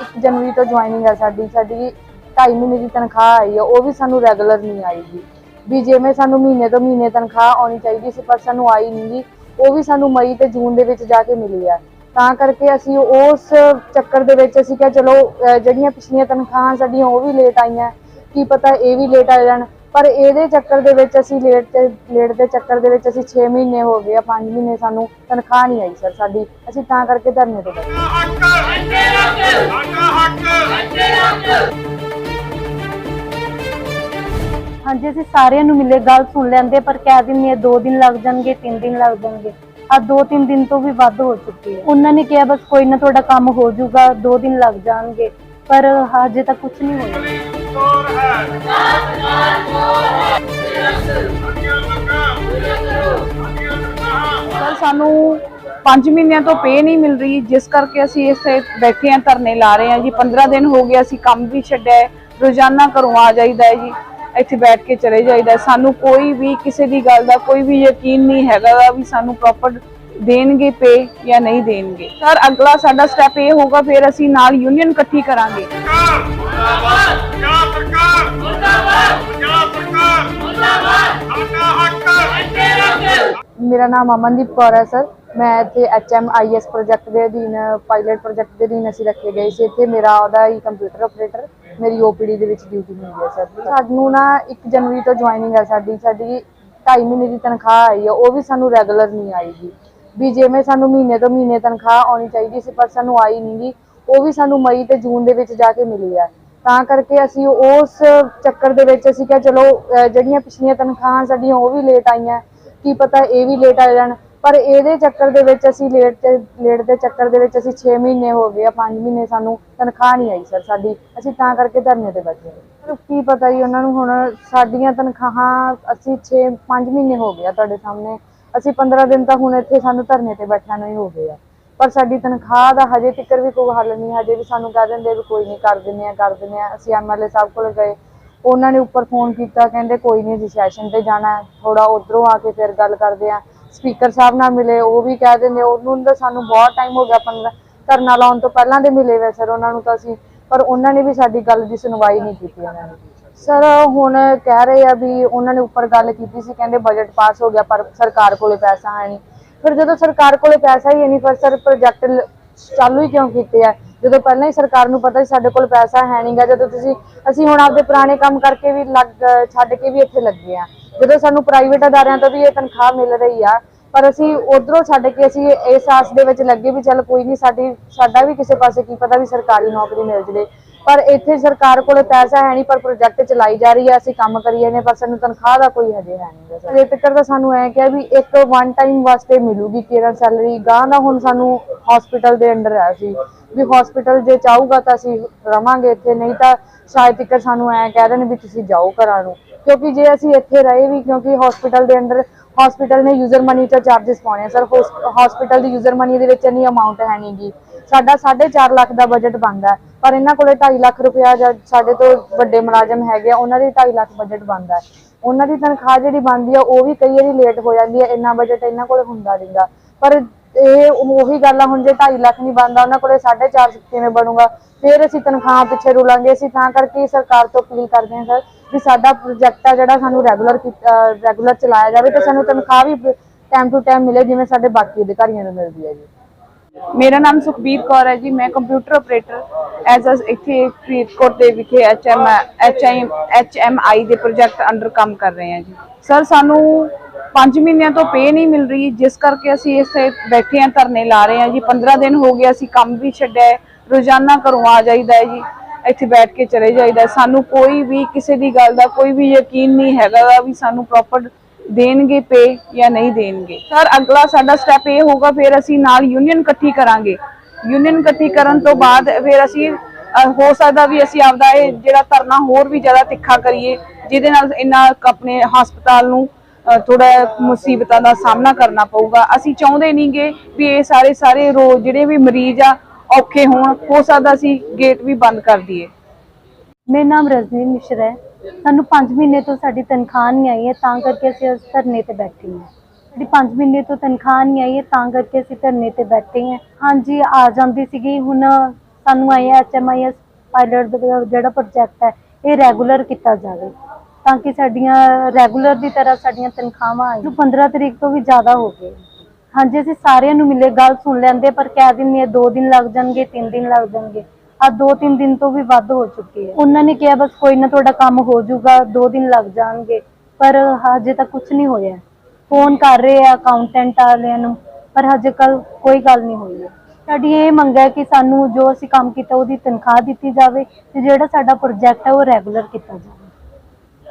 1 ਜਨਵਰੀ ਤੋਂ ਜੁਆਇਨਿੰਗ ਹੈ ਸਾਡੀ ਸਾਡੀ 2.5 ਮਹੀਨੇ ਦੀ ਤਨਖਾਹ ਆਈ ਹੈ ਉਹ ਵੀ ਸਾਨੂੰ ਰੈਗੂਲਰ ਨਹੀਂ ਆਈਗੀ। ਵੀ ਜਿਵੇਂ ਸਾਨੂੰ ਮਹੀਨੇ ਤੋਂ ਮਹੀਨੇ ਤਨਖਾਹ ਆਉਣੀ ਚਾਹੀਦੀ ਸੀ, ਪਰ ਸਾਨੂੰ ਆਈ ਨਹੀਂ ਗੀ, ਉਹ ਵੀ ਸਾਨੂੰ ਮਈ ਤੇ ਜੂਨ ਦੇ ਵਿੱਚ ਜਾ ਕੇ ਮਿਲੀ ਆ। ਤਾਂ ਕਰਕੇ ਅਸੀਂ ਉਸ ਚੱਕਰ ਦੇ ਵਿੱਚ ਅਸੀਂ ਕਿਹਾ, ਚਲੋ ਜਿਹੜੀਆਂ ਪਿਛਲੀਆਂ ਤਨਖਾਹਾਂ ਸਾਡੀਆਂ ਉਹ ਵੀ ਲੇਟ ਆਈਆਂ। ਕੀ ਪਤਾ ਇਹ ਵੀ ਲੇਟ ਆ ਜਾਣ। ਪਰ ਇਹਦੇ ਚੱਕਰ ਦੇ ਵਿੱਚ ਅਸੀਂ ਲੇਟ ਤੇ ਲੇਟ ਦੇ ਚੱਕਰ ਦੇ ਵਿੱਚ ਅਸੀਂ 6 ਮਹੀਨੇ ਹੋ ਗਏ ਆ 5 ਮਹੀਨੇ ਸਾਨੂੰ ਤਨਖਾਹ ਨਹੀਂ ਆਈ ਸਰ ਸਾਡੀ। ਅਸੀਂ ਤਾਂ ਕਰਕੇ ਧਰਨੇ ਤੇ ਬੈਠੇ ਹਾਂਜੀ, ਅਸੀਂ ਸਾਰਿਆਂ ਨੂੰ ਮਿਲੇ, ਗੱਲ ਸੁਣ ਲੈਂਦੇ, ਪਰ ਕਹਿ ਦਿੰਦੇ ਆ 2 ਦਿਨ ਲੱਗ ਜਾਣਗੇ 3 ਦਿਨ ਲੱਗ ਜਾਣਗੇ। ਆ 2-3 ਦਿਨ ਤੋਂ ਵੀ ਵੱਧ ਹੋ ਚੁੱਕੀ ਹੈ। ਉਹਨਾਂ ਨੇ ਕਿਹਾ, ਬਸ ਕੋਈ ਨਾ ਤੁਹਾਡਾ ਕੰਮ ਹੋ ਜਾਊਗਾ 2 ਦਿਨ ਲੱਗ ਜਾਣਗੇ। ਪਰ ਹਜੇ ਤੱਕ ਕੁਝ ਨਹੀਂ ਹੋਇਆ। ਚੋਰ ਹੈ ਸਾਡੀਆਂ ਮੰਗਾਂ ਸਾਡੀਆਂ ਸਰ ਸਾਨੂੰ 5 ਮਹੀਨਿਆਂ ਤੋਂ ਪੇ ਨਹੀਂ ਮਿਲ ਰਹੀ, ਜਿਸ ਕਰਕੇ ਅਸੀਂ ਇੱਥੇ ਬੈਠੇ ਹਾਂ, ਧਰਨੇ ਲਾ ਰਹੇ ਹਾਂ ਜੀ। 15 ਦਿਨ ਹੋ ਗਏ, ਅਸੀਂ ਕੰਮ ਵੀ ਛੱਡਿਆ ਰੋਜ਼ਾਨਾ ਘਰੋਂ ਆ ਜਾਈਦਾ ਹੈ ਜੀ। ਇੱਥੇ ਬੈਠ ਕੇ ਚਲੇ ਜਾਈਦਾ ਸਾਨੂੰ ਕੋਈ ਵੀ ਕਿਸੇ ਦੀ ਗੱਲ ਦਾ ਕੋਈ ਵੀ ਯਕੀਨ ਨਹੀਂ ਹੈਗਾ ਗਾ ਵੀ ਸਾਨੂੰ ਪ੍ਰੋਪਰ ਦੇਣਗੇ ਪੇ ਜਾਂ ਨਹੀਂ ਦੇਣਗੇ। ਸਰ ਅਗਲਾ ਸਾਡਾ ਸਟੈਪ ਇਹ ਹੋਊਗਾ ਫਿਰ ਅਸੀਂ ਨਾਲ ਯੂਨੀਅਨ ਇਕੱਠੀ ਕਰਾਂਗੇ। ਮੇਰਾ ਨਾਮ ਅਮਨਦੀਪ ਕੌਰ ਹੈ ਸਰ। ਮੈਂ ਇੱਥੇ ਐਚਐਮਆਈਐਸ ਪ੍ਰੋਜੈਕਟ ਦੇ ਅਧੀਨ ਪਾਇਲਟ ਪ੍ਰੋਜੈਕਟ ਦੇ ਅਧੀਨ ਅਸੀਂ ਰੱਖੇ ਗਏ ਸੀ। ਇੱਥੇ ਮੇਰਾ ਉਹਦਾ ਹੀ ਕੰਪਿਊਟਰ ਆਪਰੇਟਰ ਮੇਰੀ ਓਪੀਡੀ ਦੇ ਵਿੱਚ ਡਿਊਟੀ ਮਿਲੀ ਹੈ ਸਰ। ਸਾਨੂੰ ਨਾ 1 ਜਨਵਰੀ ਤੋਂ ਜੁਆਇਨਿੰਗ ਹੈ ਸਾਡੀ। ਸਾਡੀ 2.5 ਮਹੀਨੇ ਦੀ ਤਨਖਾਹ ਆਈ ਹੈ ਉਹ ਵੀ ਸਾਨੂੰ ਰੈਗੂਲਰ ਨਹੀਂ ਆਈਗੀ ਵੀ ਜਿਵੇਂ ਸਾਨੂੰ ਮਹੀਨੇ ਤੋਂ ਮਹੀਨੇ ਤਨਖਾਹ ਆਉਣੀ ਚਾਹੀਦੀ ਸੀ, ਪਰ ਸਾਨੂੰ ਆਈ ਨਹੀਂ ਗੀ। ਉਹ ਵੀ ਸਾਨੂੰ ਮਈ ਤੇ ਜੂਨ ਦੇ ਵਿੱਚ ਜਾ ਕੇ ਮਿਲੀ ਹੈ ਤਾਂ ਕਰਕੇ ਅਸੀਂ ਉਸ ਚੱਕਰ ਦੇ ਵਿੱਚ ਅਸੀਂ ਕਿਹਾ, ਚਲੋ ਜਿਹੜੀਆਂ ਪਿਛਲੀਆਂ ਤਨਖਾਹਾਂ ਸਾਡੀਆਂ, ਉਹ ਵੀ ਲੇਟ ਆਈਆਂ। ਕੀ ਪਤਾ ਇਹ ਵੀ ਲੇਟ ਆ ਜਾਣ। ਪਰ ਇਹਦੇ ਚੱਕਰ ਦੇ ਵਿੱਚ ਅਸੀਂ ਲੇਟ ਤੇ ਲੇਟ ਦੇ ਚੱਕਰ ਦੇ ਵਿੱਚ ਅਸੀਂ 6 ਮਹੀਨੇ ਹੋ ਗਏ ਆ 5 ਮਹੀਨੇ ਸਾਨੂੰ ਤਨਖਾਹ ਨਹੀਂ ਆਈ ਸਰ ਸਾਡੀ। ਅਸੀਂ ਤਾਂ ਕਰਕੇ ਧਰਨੇ ਤੇ ਬੈਠੇ ਹਾਂ। ਕੀ ਪਤਾ ਜੀ, ਉਹਨਾਂ ਨੂੰ ਹੁਣ ਸਾਡੀਆਂ ਤਨਖਾਹਾਂ ਅਸੀਂ 6 5 ਮਹੀਨੇ ਹੋ ਗਏ ਆ ਤੁਹਾਡੇ ਸਾਹਮਣੇ। ਅਸੀਂ 15 ਦਿਨ ਤਾਂ ਹੁਣ ਇੱਥੇ ਸਾਨੂੰ ਧਰਨੇ ਤੇ ਬੈਠਿਆਂ ਨੂੰ ਹੀ ਹੋ ਗਏ ਆ ਪਰ ਸਾਡੀ ਤਨਖਾਹ ਦਾ ਹਜੇ ਤੱਕ ਵੀ ਕੋਈ ਹੱਲ ਨਹੀਂ, ਹਜੇ ਵੀ ਸਾਨੂੰ ਕਹਿ ਦਿੰਦੇ ਵੀ ਕੋਈ ਨਹੀਂ ਕਰ ਦਿੰਦੇ ਆ ਕਰ ਦਿੰਦੇ ਆ ਅਸੀਂ ਐਮਐਲਏ ਸਾਹਿਬ ਕੋਲ ਗਏ, ਉਹਨਾਂ ਨੇ ਉੱਪਰ ਫੋਨ ਕੀਤਾ, ਕਹਿੰਦੇ ਕੋਈ ਨਹੀਂ ਜੀ ਸੈਸ਼ਨ ਤੇ ਜਾਣਾ ਥੋੜਾ ਉਧਰੋਂ ਆ ਕੇ ਫਿਰ ਗੱਲ ਕਰਦੇ ਆ ਸਪੀਕਰ ਸਾਹਿਬ ਨਾਲ ਮਿਲੇ, ਉਹ ਵੀ ਕਹਿ ਦਿੰਦੇ, ਉਹਨੂੰ ਤਾਂ ਸਾਨੂੰ ਬਹੁਤ ਟਾਈਮ ਹੋ ਗਿਆ 15 ਧਰਨਾ ਲਾਉਣ ਤੋਂ ਪਹਿਲਾਂ ਦੇ ਮਿਲੇ ਵੇ ਸਰ ਉਹਨਾਂ ਨੂੰ ਤਾਂ ਅਸੀਂ, ਪਰ ਉਹਨਾਂ ਨੇ ਵੀ ਸਾਡੀ ਗੱਲ ਦੀ ਸੁਣਵਾਈ ਨਹੀਂ ਕੀਤੀ ਉਹਨਾਂ ਨੇ। ਸਰ, ਹੁਣ ਕਹਿ ਰਹੇ ਆ ਵੀ ਉਹਨਾਂ ਨੇ ਉੱਪਰ ਗੱਲ ਕੀਤੀ ਸੀ, ਕਹਿੰਦੇ ਬਜਟ ਪਾਸ ਹੋ ਗਿਆ, ਪਰ ਸਰਕਾਰ ਕੋਲੇ ਪੈਸਾ ਹੈ ਨਹੀਂ। ਫਿਰ ਜਦੋਂ ਸਰਕਾਰ ਕੋਲੇ ਪੈਸਾ ਹੀ ਹੈ ਨਹੀਂ, ਫਿਰ ਸਰ ਪ੍ਰੋਜੈਕਟ ਚਾਲੂ ਹੀ ਕਿਉਂ ਕੀਤੇ ਆ? ਜਦੋਂ ਪਹਿਲਾਂ ਹੀ ਸਰਕਾਰ ਨੂੰ ਪਤਾ ਸੀ ਸਾਡੇ ਕੋਲ ਪੈਸਾ ਹੈ ਨਹੀਂਗਾ ਜਦੋਂ ਤੁਸੀਂ ਅਸੀਂ ਹੁਣ ਆਪਦੇ ਪੁਰਾਣੇ ਕੰਮ ਕਰਕੇ ਵੀ ਲੱਗ ਛੱਡ ਕੇ ਵੀ ਇੱਥੇ ਲੱਗੇ ਆ। ਜਦੋਂ ਸਾਨੂੰ ਪ੍ਰਾਈਵੇਟ ਅਦਾਰਿਆਂ ਤੋਂ ਵੀ ਇਹ ਤਨਖਾਹ ਮਿਲ ਰਹੀ ਆ, ਪਰ ਅਸੀਂ ਉਧਰੋਂ ਛੱਡ ਕੇ ਅਸੀਂ ਇਸ ਆਸ ਦੇ ਵਿੱਚ ਲੱਗੇ ਵੀ ਚੱਲ ਕੋਈ ਨਹੀਂ, ਸਾਡੀ ਸਾਡਾ ਵੀ ਕਿਸੇ ਪਾਸੇ ਕੀ ਪਤਾ ਵੀ ਸਰਕਾਰੀ ਨੌਕਰੀ ਮਿਲ ਜਵੇ। ਪਰ ਇੱਥੇ ਸਰਕਾਰ ਕੋਲੇ ਪੈਸਾ ਹੈ ਨਹੀਂ, ਪਰ ਪ੍ਰੋਜੈਕਟ ਚਲਾਈ ਜਾ ਰਹੀ ਹੈ, ਅਸੀਂ ਕੰਮ ਕਰੀਏ ਨੇ, ਪਰ ਸਾਨੂੰ ਤਨਖਾਹ ਦਾ ਕੋਈ ਹਜੇ ਹੈ ਨਹੀਂ ਸਰ ਤੱਕ ਤਾਂ ਸਾਨੂੰ ਐ ਕਿਹਾ ਵੀ ਇੱਕ ਵਨ ਟਾਈਮ ਵਾਸਤੇ ਮਿਲੂਗੀ ਕਿਹੜਾ ਸੈਲਰੀ ਗਾਂ ਦਾ ਹੁਣ ਸਾਨੂੰ ਹਸਪੀਟਲ ਦੇ ਅੰਡਰ ਹੈ ਸੀ ਵੀ ਹਸਪੀਟਲ ਜੇ ਚਾਹੂਗਾ ਤਾਂ ਅਸੀਂ ਰਵਾਂਗੇ ਇੱਥੇ, ਨਹੀਂ ਤਾਂ ਸ਼ਾਇਦ ਤੱਕ ਸਾਨੂੰ ਐ ਕਹਿ ਦੇਣ ਵੀ ਤੁਸੀਂ ਜਾਓ ਘਰਾਂ ਨੂੰ। ਕਿਉਂਕਿ ਜੇ ਅਸੀਂ ਇੱਥੇ ਰਹੇ ਵੀ, ਕਿਉਂਕਿ ਹਸਪੀਟਲ ਦੇ ਅੰਦਰ ਹਸਪੀਟਲ ਨੇ ਯੂਜ਼ਰ ਮਨੀ ਤੋਂ ਚਾਰजेस ਪਾਉਣੇ ਸਰ ਹਸਪੀਟਲ ਦੀ ਯੂਜ਼ਰ ਮਨੀ ਦੇ ਵਿੱਚ ਇੰਨੀ ਅਮਾਉਂਟ ਹੈ ਨਹੀਂਗੀ ਸਾਡਾ 4.5 ਲੱਖ ਦਾ ਬਜਟ ਬਣਦਾ ਪਰ ਇਹਨਾਂ ਕੋਲੇ 2.5 ਲੱਖ ਰੁਪਇਆ ਜਾਂ ਸਾਡੇ ਤੋਂ ਵੱਡੇ ਮੁਲਾਜ਼ਮ ਹੈਗੇ ਆ, ਉਹਨਾਂ ਦੀ 2.5 ਲੱਖ ਬਜਟ ਬਣਦਾ ਉਹਨਾਂ ਦੀ ਤਨਖਾਹ ਜਿਹੜੀ ਬਣਦੀ ਆ, ਉਹ ਵੀ ਕਈ ਵਾਰੀ ਲੇਟ ਹੋ ਜਾਂਦੀ ਹੈ। ਇੰਨਾ ਬਜਟ ਇਹਨਾਂ ਕੋਲੇ ਹੁੰਦਾ ਨਹੀਂਗਾ ਪਰ ਇਹ ਉਹੀ ਗੱਲ ਆ, ਹੁਣ ਜੇ 2.5 ਲੱਖ ਨਹੀਂ ਬਣਦਾ, ਉਹਨਾਂ ਕੋਲੇ 4.5 ਕਿਵੇਂ ਬਣੂਗਾ? ਫਿਰ ਅਸੀਂ ਤਨਖਾਹ ਪਿੱਛੇ ਰੁਲਾਂਗੇ। ਅਸੀਂ ਤਾਂ ਕਰਕੇ ਸਰਕਾਰ ਤੋਂ ਅਪੀਲ ਕਰਦੇ ਹਾਂ, ਸਰ, ਵੀ ਸਾਡਾ ਪ੍ਰੋਜੈਕਟ ਆ ਜਿਹੜਾ ਸਾਨੂੰ ਰੈਗੂਲਰ ਰੈਗੂਲਰ ਚਲਾਇਆ ਜਾਵੇ ਤੇ ਸਾਨੂੰ ਤਨਖਾਹ ਵੀ ਟਾਈਮ ਟੂ ਟਾਈਮ ਮਿਲੇ, ਜਿਵੇਂ ਸਾਡੇ ਬਾਕੀ ਅਧਿਕਾਰੀਆਂ ਨੂੰ ਮਿਲਦੀ ਹੈ ਜੀ ਮੇਰਾ ਨਾਮ ਸੁਖਬੀਰ ਕੌਰ ਹੈ ਜੀ। ਮੈਂ ਕੰਪਿਊਟਰ ਆਪਰੇਟਰ ਐਜ਼ ਅ ਇੱਥੇ ਫਰੀਦਕੋਟ ਦੇ ਵਿਖੇ ਐਚਐਮ ਐਚਆਈ ਐਚਐਮਆਈ ਦੇ ਪ੍ਰੋਜੈਕਟ ਅੰਡਰ ਕੰਮ ਕਰ ਰਹੇ ਹਾਂ ਜੀ। ਸਰ, ਸਾਨੂੰ 5 ਮਹੀਨਿਆਂ ਤੋਂ ਪੇ ਨਹੀਂ ਮਿਲ ਰਹੀ, ਜਿਸ ਕਰਕੇ ਅਸੀਂ ਇੱਥੇ ਬੈਠੇ ਹਾਂ, ਧਰਨੇ ਲਾ ਰਹੇ ਹਾਂ ਜੀ। 15 ਦਿਨ ਹੋ ਗਏ, ਅਸੀਂ ਕੰਮ ਵੀ ਛੱਡਿਆ ਰੋਜ਼ਾਨਾ ਘਰੋਂ ਆ ਜਾਈਦਾ ਹੈ ਜੀ। ਇੱਥੇ ਬੈਠ ਕੇ ਚਲੇ ਜਾਈਦਾ ਸਾਨੂੰ ਕੋਈ ਵੀ ਕਿਸੇ ਦੀ ਗੱਲ ਦਾ ਕੋਈ ਵੀ ਯਕੀਨ ਨਹੀਂ ਹੈਗਾ ਵੀ ਸਾਨੂੰ ਪ੍ਰੋਪਰ ਦੇਣਗੇ ਪੇ ਜਾਂ ਨਹੀਂ ਦੇਣਗੇ। ਸਰ, ਅਗਲਾ ਸਾਡਾ ਸਟੈਪ ਇਹ ਹੋਊਗਾ, ਫਿਰ ਅਸੀਂ ਨਾਲ ਯੂਨੀਅਨ ਇਕੱਠੀ ਕਰਾਂਗੇ। ਯੂਨੀਅਨ ਇਕੱਠੀ ਕਰਨ ਤੋਂ ਬਾਅਦ ਫਿਰ ਅਸੀਂ ਹੋ ਸਕਦਾ ਵੀ ਅਸੀਂ ਆਪਦਾ ਇਹ ਜਿਹੜਾ ਧਰਨਾ ਹੋਰ ਵੀ ਜ਼ਿਆਦਾ ਤਿੱਖਾ ਕਰੀਏ, ਜਿਹਦੇ ਨਾਲ ਇਹਨਾਂ ਆਪਣੇ ਹਸਪਤਾਲ ਨੂੰ ਥੋੜਾ ਮੁਸੀਬਤਾਂ ਦਾ ਸਾਹਮਣਾ ਕਰਨਾ ਪਊਗਾ। ਅਸੀਂ ਚਾਹੁੰਦੇ ਨਹੀਂਗੇ ਵੀ ਇਹ ਸਾਰੇ ਸਾਰੇ ਰੋ ਜਿਹੜੇ ਵੀ ਮਰੀਜ਼ ਆ, ਔਖੇ ਹੋਣ, ਹੋ ਸਕਦਾ ਅਸੀਂ ਗੇਟ ਵੀ ਬੰਦ ਕਰ ਦਈਏ। ਮੇਰਾ ਨਾਮ ਰਜਨੀ ਮਿਸ਼ਰਾ ਹੈ। ਸਾਨੂੰ 5 ਮਹੀਨੇ ਤੋਂ ਸਾਡੀ ਤਨਖਾਹ ਨਹੀਂ ਆਈ ਹੈ, ਤਾਂ ਕਰਕੇ ਅਸੀਂ ਇਸ ਧਰਨੇ ਤੇ ਬੈਠੇ ਹਾਂ। ਸਾਡੀ 5 ਮਹੀਨੇ ਤੋਂ ਤਨਖਾਹ ਨਹੀਂ ਆਈ ਹੈ, ਤਾਂ ਕਰਕੇ ਅਸੀਂ ਧਰਨੇ ਤੇ ਬੈਠੇ ਹਾਂ। ਹਾਂਜੀ, ਆ ਜਾਂਦੀ ਸੀਗੀ, ਹੁਣ ਸਾਨੂੰ ਆਈ ਐਚਐਮਆਈਐਸ ਪਾਇਲਟ ਦਾ ਜਿਹੜਾ ਪ੍ਰੋਜੈਕਟ ਹੈ, ਇਹ ਰੈਗੂਲਰ ਕੀਤਾ ਜਾਵੇ। ਤਾਂ ਕਿ ਸਾਡੀਆਂ ਰੈਗੂਲਰ ਦੀ ਤਰ੍ਹਾਂ ਸਾਡੀਆਂ ਤਨਖਾਹਾਂ ਆਈਆਂ। 15 ਤਰੀਕ ਤੋਂ ਵੀ ਜ਼ਿਆਦਾ ਹੋ ਗਏ। ਹਾਂਜੀ, ਅਸੀਂ ਸਾਰਿਆਂ ਨੂੰ ਮਿਲੇ, ਗੱਲ ਸੁਣ ਲੈਂਦੇ, ਪਰ ਕਹਿ ਦਿੰਦੇ ਆ ਦੋ ਦਿਨ ਲੱਗ ਜਾਣਗੇ, ਤਿੰਨ ਦਿਨ ਲੱਗ ਜਾਣਗੇ। ਆ ਦੋ ਤਿੰਨ ਦਿਨ ਤੋਂ ਵੀ ਵੱਧ ਹੋ ਚੁੱਕੀ ਹੈ। ਉਹਨਾਂ ਨੇ ਕਿਹਾ, ਬਸ ਕੋਈ ਨਾ, ਤੁਹਾਡਾ ਕੰਮ ਹੋ ਜਾਊਗਾ, ਦੋ ਦਿਨ ਲੱਗ ਜਾਣਗੇ। ਪਰ ਹਜੇ ਤੱਕ ਕੁਝ ਨਹੀਂ ਹੋਇਆ। ਫੋਨ ਕਰ ਰਹੇ ਆ ਅਕਾਊਂਟੈਂਟ ਵਾਲਿਆਂ ਨੂੰ, ਪਰ ਹਜੇ ਕੱਲ ਕੋਈ ਗੱਲ ਨਹੀਂ ਹੋਈ ਹੈ। ਸਾਡੀ ਇਹ ਮੰਗ ਹੈ ਕਿ ਸਾਨੂੰ ਜੋ ਅਸੀਂ ਕੰਮ ਕੀਤਾ, ਉਹਦੀ ਤਨਖਾਹ ਦਿੱਤੀ ਜਾਵੇ ਤੇ ਜਿਹੜਾ ਸਾਡਾ ਪ੍ਰੋਜੈਕਟ ਹੈ, ਉਹ ਰੈਗੂਲਰ ਕੀਤਾ ਜਾਵੇ।